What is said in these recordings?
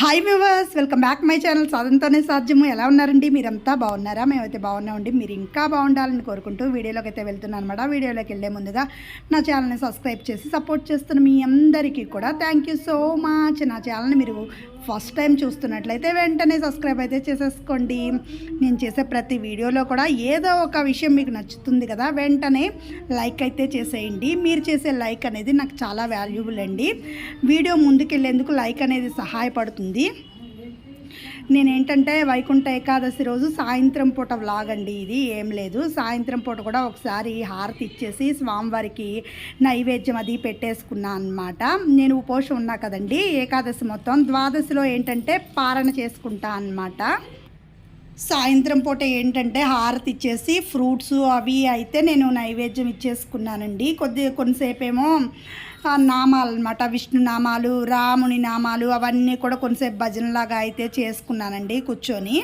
Hi viewers welcome back my channel సాధనతోనే సాధ్యము. ఎలా ఉన్నారండి? మీరంతా బాగున్నారా? మేమైతే బాగున్నామండి మీరు ఇంకా బాగుండాలని కోరుకుంటూ వీడియోలోకి అయితే వెళ్తున్నాను అనమాట వీడియోలోకి వెళ్ళే ముందుగా నా ఛానల్ని సబ్స్క్రైబ్ చేసి సపోర్ట్ చేస్తున్న మీ అందరికీ కూడా థ్యాంక్ యూ సో మచ్ నా ఛానల్ని మీరు ఫస్ట్ టైం చూస్తున్నట్లయితే వెంటనే సబ్స్క్రైబ్ అయితే చేసేసుకోండి. నేను చేసే ప్రతి వీడియోలో కూడా ఏదో ఒక విషయం మీకు నచ్చుతుంది కదా వెంటనే లైక్ అయితే చేసేయండి. మీరు చేసే లైక్ అనేది నాకు చాలా వాల్యుబుల్ అండి. వీడియో ముందుకెళ్ళేందుకు లైక్ అనేది సహాయపడుతుంది. నేనేంటంటే వైకుంఠ ఏకాదశి రోజు సాయంత్రం పూట వ్లాగ్ అండి ఇది ఏం లేదు. సాయంత్రం పూట కూడా ఒకసారి హారతి ఇచ్చేసి స్వామివారికి నైవేద్యం అది పెట్టేసుకున్నా అనమాట నేను ఉపోషం ఉన్నా కదండి. ఏకాదశి మొత్తం ద్వాదశిలో ఏంటంటే పారణ చేసుకుంటా అన్నమాట. సాయంత్రం పూట ఏంటంటే హారతి ఇచ్చేసి ఫ్రూట్స్ అవి అయితే నేను నైవేద్యం ఇచ్చేసుకున్నానండి. కొద్ది కొంతసేపు ఏమో నామాలు అనమాట విష్ణు నామాలు రాముని నామాలు అవన్నీ కూడా కొంతసేపు భజనలాగా అయితే చేసుకున్నానండి కూర్చొని.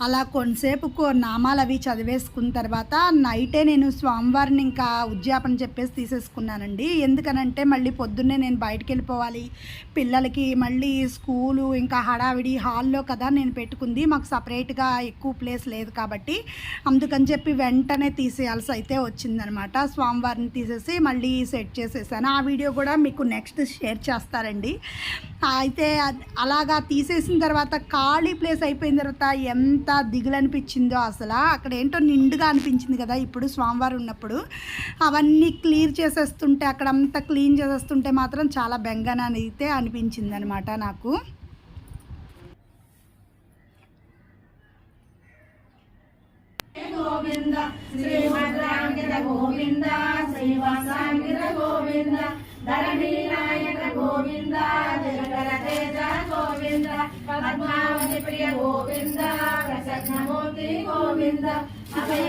అలా కొంతసేపు కో- నామాలు అవి చదివేసుకున్న తర్వాత నైటే నేను స్వామివారిని ఇంకా ఉద్యాపన చెప్పేసి తీసేసుకున్నానండి. ఎందుకనంటే మళ్ళీ పొద్దున్నే నేను బయటికి వెళ్ళిపోవాలి పిల్లలకి మళ్ళీ స్కూలు ఇంకా హడావిడి హాల్లో కదా నేను పెట్టుకుంది. మాకు సపరేట్గా ఎక్కువ ప్లేస్ లేదు కాబట్టి అందుకని చెప్పి వెంటనే తీసేయాల్సి అయితే వచ్చిందనమాట. స్వామివారిని తీసేసి మళ్ళీ సెట్ చేసేసాను. ఆ వీడియో కూడా మీకు నెక్స్ట్ షేర్ చేస్తారండి. అయితే అలాగా తీసేసిన తర్వాత ఖాళీ ప్లేస్ అయిపోయిన తర్వాత ఎంత ఎంత దిగులనిపించిందో అసలు? అక్కడ ఏంటో నిండుగా అనిపించింది కదా ఇప్పుడు స్వామివారు ఉన్నప్పుడు. అవన్నీ క్లియర్ చేసేస్తుంటే అక్కడ అంతా క్లీన్ చేసేస్తుంటే మాత్రం చాలా బెంగన అయితే అనిపించింది అనమాట నాకు గోవింద శ్రీమద్రాంకిత గోవింద శ్రీవాసాంకిత గోవింద ధరణీనాయక గోవింద. గోవింద పద్మావతి ప్రియ గోవింద ప్రసన్నమూర్తి గోవింద అభయ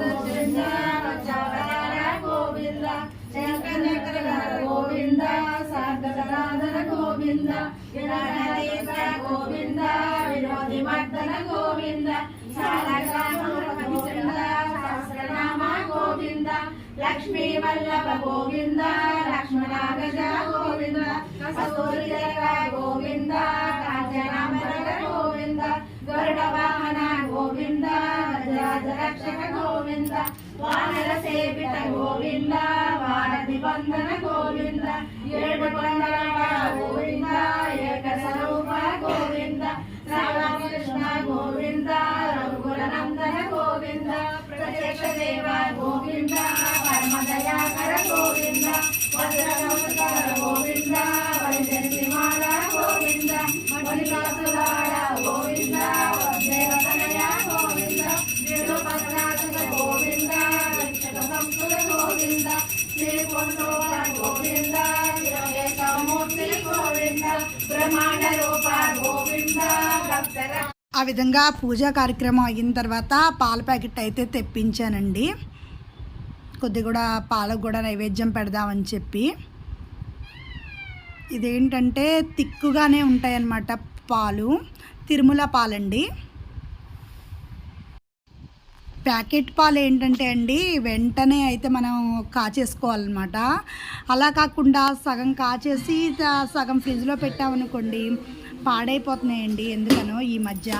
గోవింద పచ్చవతార గోవింద శంకర గోవింద సాగరాధర గోవింద వినాయక గోవింద వినోది మర్దన గోవింద గోవింద లక్ష్మీ వల్లభ గోవింద లక్ష్మణాగజ గోవింద కస్తూరి గోవింద కాంచనామర గోవింద గరుడ వాహన గోవింద గజరాజ రక్షక గోవింద వానర సేవిత గోవింద గోవింద ఏడు కొండల గోవింద ఏక గోవింద రామకృష్ణ గోవింద గోవింద ప్రత్యక్ష దేవ గోవింద గోవింద వజ్ర గోవింద ఆ విధంగా పూజా కార్యక్రమం అయిన తర్వాత పాల ప్యాకెట్ అయితే తెప్పించానండి. కొద్ది కూడా పాలకు కూడా నైవేద్యం పెడదామని చెప్పి. ఇదేంటంటే తిక్కుగానే ఉంటాయన్నమాట పాలు. తిరుమల పాలండి. ప్యాకెట్ పాలు ఏంటంటే అండి వెంటనే అయితే మనం కాచేసుకోవాలన్నమాట. అలా కాకుండా సగం కాచేసి సగం ఫ్రిడ్జ్లో పెట్టామనుకోండి పాడైపోతున్నాయండి ఎందుకనో ఈ మధ్య.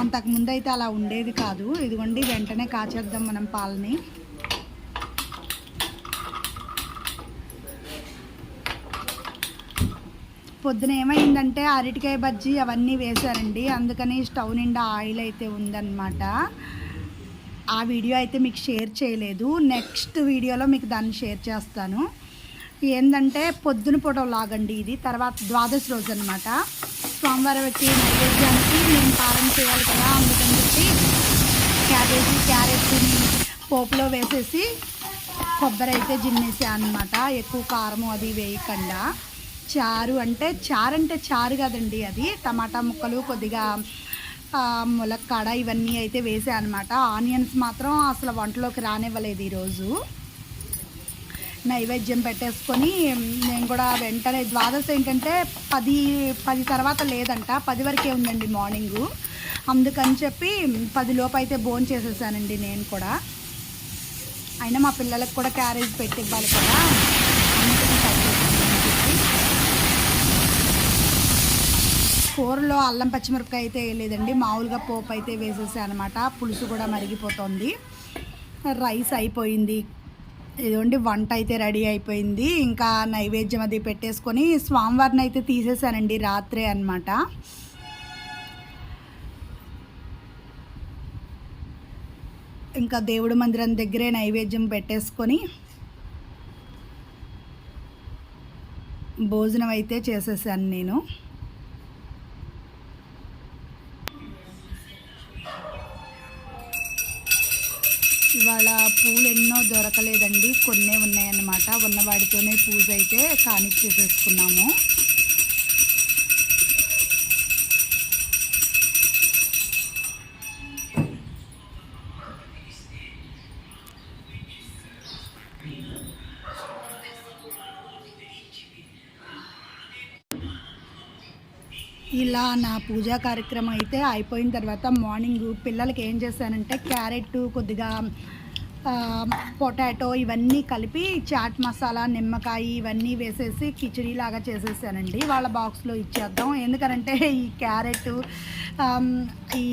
అంతకుముందు అయితే అలా ఉండేది కాదు. ఇదిగోండి వెంటనే కాచేద్దాం మనం పాలని. పొద్దున ఏమైందంటే అరటికాయ బజ్జీ అవన్నీ వేశారండి. అందుకని స్టవ్ నిండా ఆయిల్ అయితే ఉందన్నమాట. ఆ వీడియో అయితే మీకు షేర్ చేయలేదు. నెక్స్ట్ వీడియోలో మీకు దాన్ని షేర్ చేస్తాను. ఏంటంటే పొద్దున పూట లాగండి ఇది. తర్వాత ద్వాదశి రోజు అనమాట సోమవారం వచ్చి నైవేద్యానికి నేను పారం చేయాలి కదా అందుకని చెప్పి క్యాబేజీ క్యారెట్ని పోపులో వేసేసి కొబ్బరి అయితే జిన్నేసా అనమాట ఎక్కువ కారం అది వేయకుండా. చారు అంటే చారు అంటే చారు కదండి అది. టమాటా ముక్కలు కొద్దిగా ములక్కాడ ఇవన్నీ అయితే వేసా అనమాట ఆనియన్స్ మాత్రం అసలు వంటలోకి రానివ్వలేదు ఈరోజు నైవేద్యం పెట్టేసుకొని నేను కూడా వెంటనే ద్వాదశ ఏంటంటే పది పది తర్వాత లేదంట. పది వరకే ఉందండి మార్నింగు. అందుకని చెప్పి పది లోపు అయితే బోన్ చేసేసానండి నేను కూడా. అయినా మా పిల్లలకు కూడా క్యారేజ్ పెట్టి ఇవ్వాలి కదా అందుకని ట్రై చేశాను అని చెప్పి కూరలో అల్లం పచ్చిమిరపకాయ అయితే వేయలేదండి. మామూలుగా పోపు అయితే వేసేసాను అనమాట పులుసు కూడా మరిగిపోతుంది. రైస్ అయిపోయింది. ఇదిగోండి వంట అయితే రెడీ అయిపోయింది. ఇంకా నైవేద్యం అది పెట్టేసుకొని స్వామివారిని అయితే తీసేసానండి రాత్రే అనమాట ఇంకా దేవుడి మందిరం దగ్గరే నైవేద్యం పెట్టేసుకొని భోజనం అయితే చేసేసాను నేను. ఇవాళ పూలు ఎన్నో దొరకలేదండి. కొన్నే ఉన్నాయన్నమాట. ఉన్నవాడితోనే పూజ అయితే కానిచ్చేసేసుకున్నాము. ఇలా నా పూజా కార్యక్రమం అయితే అయిపోయిన తర్వాత మార్నింగ్ పిల్లలకి ఏం చేశానంటే క్యారెట్ కొద్దిగా పొటాటో ఇవన్నీ కలిపి చాట్ మసాలా నిమ్మకాయ ఇవన్నీ వేసేసి కిచడీ లాగా చేసేసానండి. వాళ్ళ బాక్స్లో ఇచ్చేద్దాం. ఎందుకనంటే ఈ క్యారెట్ ఈ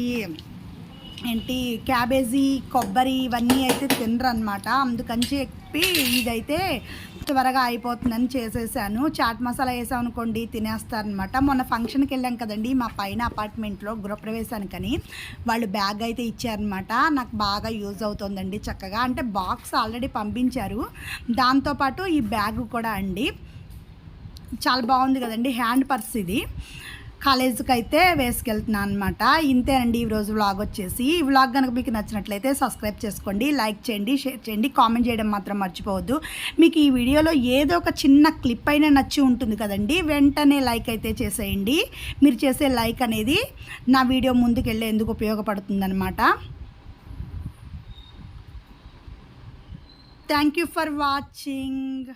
ఏంటి క్యాబేజీ కొబ్బరి ఇవన్నీ అయితే తినరు అనమాట అందుకని చెప్పి ఇదైతే త్వరగా అయిపోతుందని చేసేసాను. చాట్ మసాలా వేసాం అనుకోండి తినేస్తారనమాట మొన్న ఫంక్షన్కి వెళ్ళాం కదండి మా పైన అపార్ట్మెంట్లో గృహప్రవేశానికని. వాళ్ళు బ్యాగ్ అయితే ఇచ్చారనమాట నాకు బాగా యూజ్ అవుతుందండి చక్కగా. అంటే బాక్స్ ఆల్రెడీ పంపించారు. దాంతోపాటు ఈ బ్యాగ్ కూడా అండి. చాలా బాగుంది కదండి హ్యాండ్ పర్స్ ఇది. కాలేజీకి అయితే వేసుకెళ్తున్నాను అనమాట ఇంతేనండి ఈరోజు వ్లాగ్ వచ్చేసి. ఈ వ్లాగ్ కనుక మీకు నచ్చినట్లయితే సబ్స్క్రైబ్ చేసుకోండి లైక్ చేయండి షేర్ చేయండి కామెంట్ చేయడం మాత్రం మర్చిపోవద్దు. మీకు ఈ వీడియోలో ఏదో ఒక చిన్న క్లిప్ అయినా నచ్చి ఉంటుంది కదండి వెంటనే లైక్ అయితే చేసేయండి. మీరు చేసే లైక్ అనేది నా వీడియో ముందుకు వెళ్ళేందుకు ఉపయోగపడుతుందనమాట థ్యాంక్ యూ ఫర్ వాచింగ్